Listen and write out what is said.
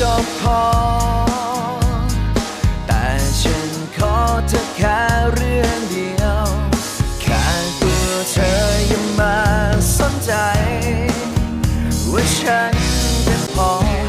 ก็พอ แต่ฉันขอเธอแค่เรื่องเดียว แค่ตัวเธอยังมาสนใจ ว่าฉันเป็นพอ